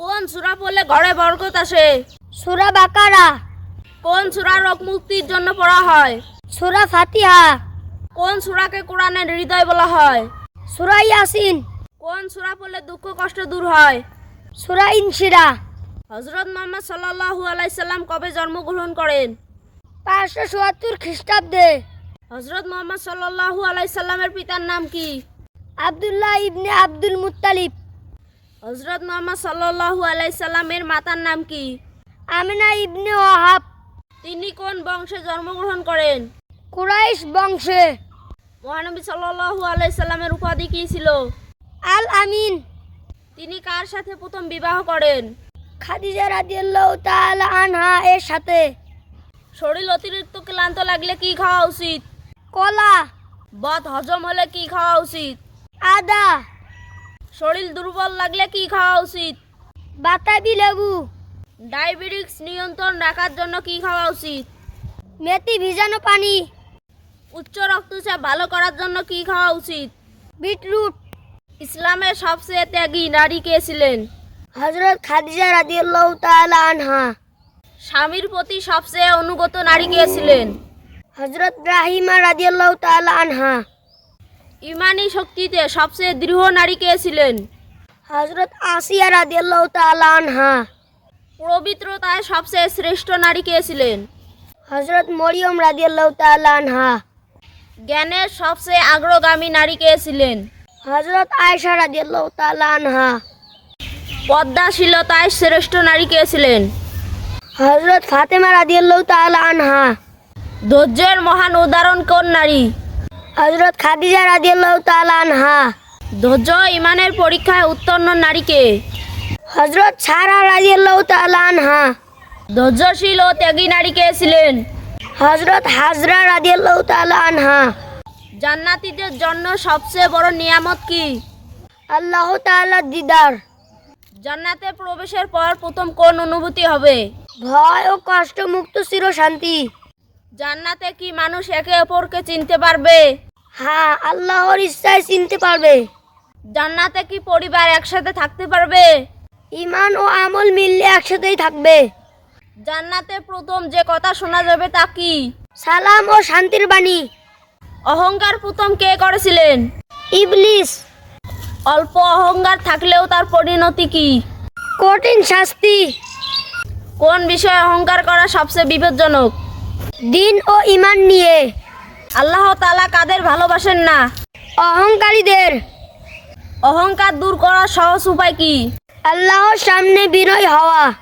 কোন সূরা পড়লে ঘরে বরকত আসে? সুরা বাকারা। কোন সূরা রোগ মুক্তির জন্য পড়া হয়? সুরা ফাতিহা। কোন সূরাকে কোরআনের হৃদয় বলা হয়? সুরা ইয়াসিন। কোন সূরা পড়লে দুঃখ কষ্ট দূর হয়? সুরা ইনশিরা। হজরত মোহাম্মদ সাল্লাল্লাহু আলাইহি সাল্লাম কবে জন্মগ্রহণ করেন? পাঁচশো চুয়াত্তর খ্রিস্টাব্দে। হজরত মোহাম্মদ সাল্লাল্লাহু আলাইহি সাল্লামের পিতার নাম কি? আব্দুল্লাহ ইবনে আব্দুল মুত্তালিব। হজরত মোহাম্মদ সাল্লাল্লাহু আলাইহি সাল্লামের মাতার নাম কি? আমিনা ইবনে ওয়াহাব। তিনি কোন বংশে জন্মগ্রহণ করেন? কুরাইশ বংশে। মহানবী সাল্লাল্লাহু আলাইহি সাল্লামের উপাধি কি ছিল? আল আমিন তিনি কার সাথে প্রথম বিবাহ করেন? খাদিজা রাদিয়াল্লাহু তাআলা আনহা এর সাথে। শরীর অতিরিক্ত ক্লান্ত লাগলে কি খাওয়া উচিত? কলা। বদ হজম হলে কি খাওয়া উচিত? আদা। শরীর দুর্বল লাগলে কি খাওয়া উচিত? বাতাবি লেবু। ডায়াবেটিক্স নিয়ন্ত্রণ রাখার জন্য কি খাওয়া উচিত? মেথি ভিজানো পানি। উচ্চ রক্তচাপ ভালো করার জন্য কি খাওয়া উচিত? বিটরুট। ইসলামের সবচেয়ে ত্যাগী নারী কে ছিলেন? হযরত খাদিজা রাদিয়াল্লাহু তাআলা আনহা। স্বামীর প্রতি সবচেয়ে অনুগত নারী কে ছিলেন? হযরত রাহিমা রাদিয়াল্লাহু তাআলা আনহা। ইমানি শক্তিতে সবচেয়ে দৃঢ় নারী কে ছিলেন? হযরত আসিয়া রাদিয়াল্লাহু তাআলা আনহা। পবিত্রতায় সবচেয়ে শ্রেষ্ঠ নারী কে ছিলেন? হযরত মরিয়ম রাদিয়াল্লাহু তাআলা আনহা। জ্ঞানের সবচেয়ে আগ্রগামী নারী কে ছিলেন? হযরত আয়েশা রাদিয়াল্লাহু তাআলা আনহা। পদ্মাশীলতায় শ্রেষ্ঠ নারী কে ছিলেন? হযরত ফাতেমা রাদিয়াল্লাহু তাআলা আনহা। ধৈর্যের মহান উদাহরণ কোন নারী? হযরত খাদিজা রাদিয়াল্লাহু তাআলা আনহা। ধৈর্য ইমানের পরীক্ষায় উত্তীর্ণ নারীকে। হযরত সারা রাদিয়াল্লাহু তাআলা আনহা। ধৈর্যশীল ও ত্যাগী নারী কে ছিলেন। হজরত হাজরা রাদিয়াল্লাহু তাআলা আনহা। জান্নাতীদের জন্য সবচেয়ে বড় নিয়ামত কি? আল্লাহ তাআলার দিদার। জান্নাতে প্রবেশের পর প্রথম কোন অনুভূতি হবে? ভয় ও কষ্ট মুক্ত চির শান্তি জান্নাতে কি মানুষ একে অপরকে চিনতে পারবে? হ্যাঁ আল্লাহর ইচ্ছায় চিনতে পারবে। জান্নাতে কি পরিবার একসাথে থাকতে পারবে? ইমান ও আমল মিললে একসাথেই থাকবে। জান্নাতে প্রথম যে কথা শোনা যাবে তা কি? সালাম ও শান্তির বাণী। অহংকার প্রথম কে করেছিলেন? ইবলিস। অল্প অহংকার থাকলেও তার পরিণতি কি? কঠিন শাস্তি। কোন বিষয়ে অহংকার করা সবচেয়ে বিপজ্জনক? দিন ও ইমান নিয়ে। আল্লাহ তালা কাদের ভালোবাসেন না? অহংকারীদের। অহংকার দূর করার সহজ উপায় কি? আল্লাহর সামনে বিনয় হওয়া।